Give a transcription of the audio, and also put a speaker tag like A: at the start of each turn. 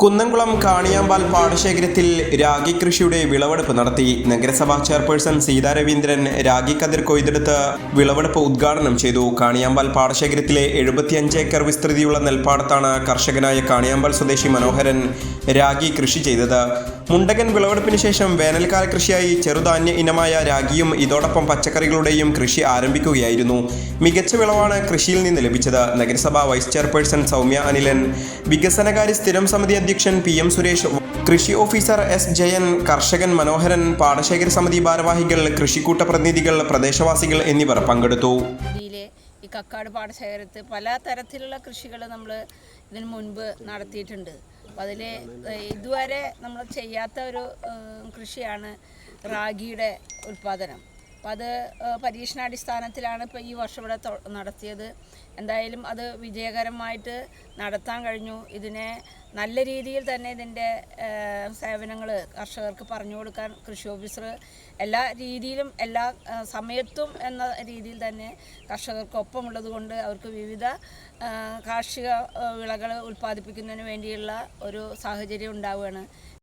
A: കുന്നംകുളം കാണിയാമ്പാൽ പാടശേഖരത്തിൽ രാഗി കൃഷിയുടെ വിളവെടുപ്പ് നടത്തി. നഗരസഭാ ചെയർപേഴ്സൺ സീതാ രവീന്ദ്രൻ രാഗി കതിർ കൊയ്തെടുത്ത് വിളവെടുപ്പ് ഉദ്ഘാടനം ചെയ്തു. കാണിയാമ്പാൽ പാടശേഖരത്തിലെ എഴുപത്തിയഞ്ച് ഏക്കർ വിസ്തൃതിയുള്ള നെൽപ്പാടത്താണ് കർഷകനായ കാണിയാമ്പാൽ സ്വദേശി മനോഹരൻ രാഗി കൃഷി ചെയ്തത്. മുണ്ടകൻ വിളവെടുപ്പിന് ശേഷം വേനൽക്കാല കൃഷിയായി ചെറുധാന്യ ഇനമായ രാഗിയും ഇതോടൊപ്പം പച്ചക്കറികളുടെയും കൃഷി ആരംഭിക്കുകയായിരുന്നു. മികച്ച വിളവാണ് കൃഷിയിൽ നിന്ന് ലഭിച്ചത്. നഗരസഭാ വൈസ് ചെയർപേഴ്സൺ സൗമ്യ അനിലൻ വികസനകാര്യ സ്ഥിരം സമിതി അധ്യക്ഷൻ പി എം സുരേഷ് കൃഷി ഓഫീസർ എസ് ജയൻ കർഷകൻ മനോഹരൻ പാടശേഖര സമിതി ഭാരവാഹികൾ കൃഷിക്കൂട്ട പ്രതിനിധികൾ പ്രദേശവാസികൾ എന്നിവർ പങ്കെടുത്തു.
B: ഈ കക്കാട് പാടശേഖരത്ത് പല തരത്തിലുള്ള കൃഷികൾ നമ്മൾ ഇതിനു മുൻപ് നടത്തിയിട്ടുണ്ട്. അതിൽ ഇതുവരെ നമ്മൾ ചെയ്യാത്ത ഒരു കൃഷിയാണ് റാഗിയുടെ ഉൽപ്പാദനം അപ്പം അത് പരീക്ഷണാടിസ്ഥാനത്തിലാണ് ഇപ്പോൾ ഈ വർഷം ഇവിടെ നടത്തിയത്. എന്തായാലും അത് വിജയകരമായിട്ട് നടത്താൻ കഴിഞ്ഞു. ഇതിനെ നല്ല രീതിയിൽ തന്നെ ഇതിന്റെ സേവനങ്ങൾ കർഷകർക്ക് പറഞ്ഞു കൊടുക്കാൻ കൃഷി ഓഫീസർ എല്ലാ രീതിയിലും എല്ലാ സമയത്തും എന്ന രീതിയിൽ തന്നെ കർഷകർക്കൊപ്പമുള്ളത് കൊണ്ട് അവർക്ക് വിവിധ കാർഷിക വിളകൾ ഉൽപ്പാദിപ്പിക്കുന്നതിന് വേണ്ടിയുള്ള ഒരു സാഹചര്യം ഉണ്ടാവുകയാണ്.